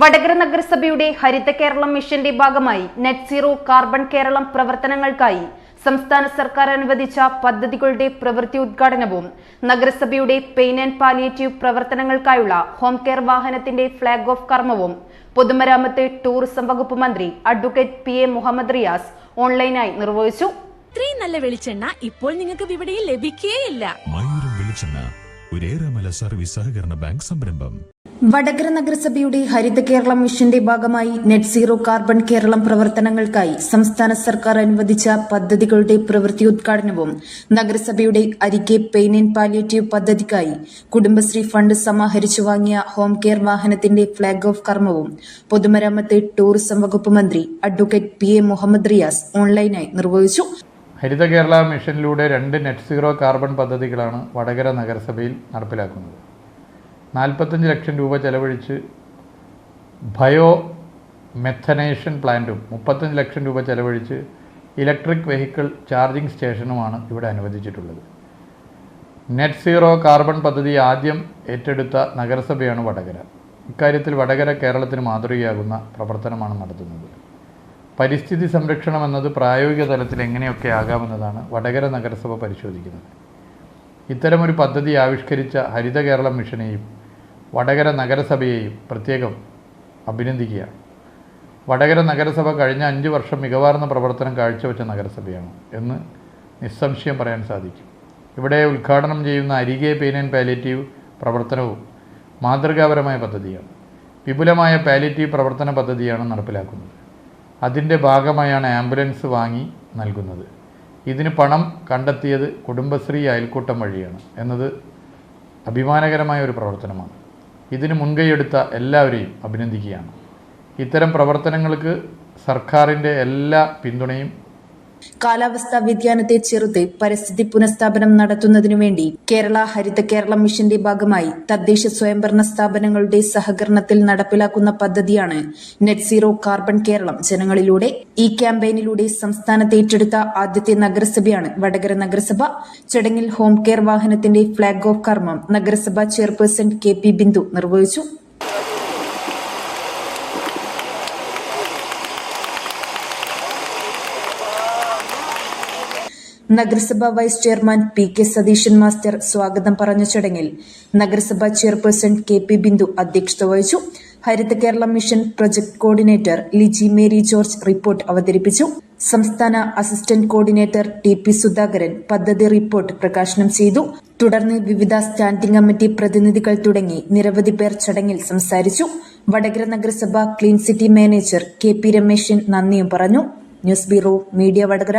വടകര നഗരസഭയുടെ ഹരിത കേരളം മിഷന്റെ ഭാഗമായി നെറ്റ് സീറോ കാർബൺ കേരളം പ്രവർത്തനങ്ങൾക്കായി സംസ്ഥാന സർക്കാർ അനുവദിച്ച പദ്ധതികളുടെ പ്രവൃത്തി ഉദ്ഘാടനവും നഗരസഭയുടെ പെയിൻ ആൻഡ് പാലിയേറ്റീവ് പ്രവർത്തനങ്ങൾക്കായുള്ള ഹോം കെയർ വാഹനത്തിന്റെ ഫ്ളാഗ് ഓഫ് കർമ്മവും പൊതുമരാമത്ത് ടൂറിസം വകുപ്പ് മന്ത്രി advocate P A Muhammad Riyas ഓൺലൈനായി നിർവഹിച്ചു. ഇത്രയും നല്ല വെളിച്ചെണ്ണ ഇപ്പോൾ നിങ്ങൾക്ക് വിപണിയിൽ ലഭിക്കുകയില്ല സർവീസ് സഹകരണ ബാങ്ക് സംരംഭം. വടകര നഗരസഭയുടെ ഹരിത കേരളം മിഷന്റെ ഭാഗമായി നെറ്റ് സീറോ കാർബൺ കേരളം പ്രവർത്തനങ്ങൾക്കായി സംസ്ഥാന സർക്കാർ അനുവദിച്ച പദ്ധതികളുടെ പ്രവൃത്തി ഉദ്ഘാടനവും നഗരസഭയുടെ അരികെ പെയിൻ ആൻഡ് പാലിയേറ്റീവ് പദ്ധതിക്കായി കുടുംബശ്രീ ഫണ്ട് സമാഹരിച്ചു വാങ്ങിയ ഹോം കെയർ വാഹനത്തിന്റെ ഫ്ളാഗ് ഓഫ് കർമ്മവും പൊതുമരാമത്ത് ടൂറിസം വകുപ്പ് മന്ത്രി advocate P A Muhammad Riyas ഓൺലൈനായി നിർവഹിച്ചു. ഹരിത കേരള മിഷനിലൂടെ രണ്ട് നെറ്റ് സീറോ കാർബൺ പദ്ധതികളാണ് വടകര നഗരസഭയിൽ നടപ്പിലാക്കുന്നത്. നാൽപ്പത്തഞ്ച് ലക്ഷം രൂപ ചെലവഴിച്ച് ബയോ മെഥനേഷൻ പ്ലാന്റും മുപ്പത്തഞ്ച് ലക്ഷം രൂപ ചെലവഴിച്ച് ഇലക്ട്രിക് വെഹിക്കിൾ ചാർജിംഗ് സ്റ്റേഷനുമാണ് ഇവിടെ അനുവദിച്ചിട്ടുള്ളത്. നെറ്റ് സീറോ കാർബൺ പദ്ധതി ആദ്യം ഏറ്റെടുത്ത നഗരസഭയാണ് വടകര. ഇക്കാര്യത്തിൽ വടകര കേരളത്തിന് മാതൃകയാകുന്ന പ്രവർത്തനമാണ് നടത്തുന്നത്. പരിസ്ഥിതി സംരക്ഷണം എന്നത് പ്രായോഗിക തലത്തിൽ എങ്ങനെയൊക്കെ ആകാമെന്നതാണ് വടകര നഗരസഭ പരിശോധിക്കുന്നത്. ഇത്തരമൊരു പദ്ധതി ആവിഷ്കരിച്ച ഹരിത കേരളം മിഷനെയും വടകര നഗരസഭയെയും പ്രത്യേകം അഭിനന്ദിക്കുക. വടകര നഗരസഭ കഴിഞ്ഞ അഞ്ച് വർഷം മികവാർന്ന പ്രവർത്തനം കാഴ്ചവെച്ച നഗരസഭയാണ് എന്ന് നിസ്സംശയം പറയാൻ സാധിക്കും. ഇവിടെ ഉദ്ഘാടനം ചെയ്യുന്ന അരികെ പെയിൻ ആൻഡ് പാലിറ്റീവ് പ്രവർത്തനവും മാതൃകാപരമായ പദ്ധതിയാണ്. വിപുലമായ പാലിറ്റീവ് പ്രവർത്തന പദ്ധതിയാണ് നടപ്പിലാക്കുന്നത്. അതിന്റെ ഭാഗമായാണ് ആംബുലൻസ് വാങ്ങി നൽകുന്നത്. ഇതിന് പണം കണ്ടെത്തിയത് കുടുംബശ്രീ അയൽക്കൂട്ടം വഴിയാണ് എന്നത് അഭിമാനകരമായ ഒരു പ്രവർത്തനമാണ്. ഇതിന് മുൻകൈയെടുത്ത എല്ലാവരെയും അഭിനന്ദിക്കുകയാണ്. ഇത്തരം പ്രവർത്തനങ്ങൾക്ക് സർക്കാരിന്റെ എല്ലാ പിന്തുണയും കാലാവസ്ഥാ വ്യതിയാനത്തെ ചെറുത്ത് പരിസ്ഥിതി പുനഃസ്ഥാപനം നടത്തുന്നതിനു വേണ്ടി കേരള ഹരിത കേരള മിഷന്റെ ഭാഗമായി തദ്ദേശ സ്വയംഭരണ സ്ഥാപനങ്ങളുടെ സഹകരണത്തിൽ നടപ്പിലാക്കുന്ന പദ്ധതിയാണ് നെറ്റ് സീറോ കാർബൺ കേരളം. ജനങ്ങളിലൂടെ ഈ ക്യാമ്പയിനിലൂടെ സംസ്ഥാനത്ത് ഏറ്റെടുത്ത ആദ്യത്തെ നഗരസഭയാണ് വടകര നഗരസഭ. ചടങ്ങിൽ ഹോം കെയർ വാഹനത്തിന്റെ ഫ്ളാഗ് ഓഫ് കർമ്മം നഗരസഭാ ചെയർപേഴ്സൺ കെ പി ബിന്ദു നിർവഹിച്ചു. നഗരസഭാ vice chairman P K Satheesan master സ്വാഗതം പറഞ്ഞ ചടങ്ങിൽ നഗരസഭാ ചെയർപേഴ്സൺ കെ പി ബിന്ദു അധ്യക്ഷത വഹിച്ചു. Haritha Kerala mission project coordinator Liji Mary George report അവതരിപ്പിച്ചു. സംസ്ഥാന assistant coordinator T P Sudhakaran പദ്ധതി റിപ്പോർട്ട് പ്രകാശനം ചെയ്തു. തുടർന്ന് വിവിധ സ്റ്റാൻഡിംഗ് കമ്മിറ്റി പ്രതിനിധികൾ തുടങ്ങി നിരവധി പേർ ചടങ്ങിൽ സംസാരിച്ചു. വടകര നഗരസഭ clean city manager K P Rameshan നന്ദിയും പറഞ്ഞു. News bureau media Vadakara.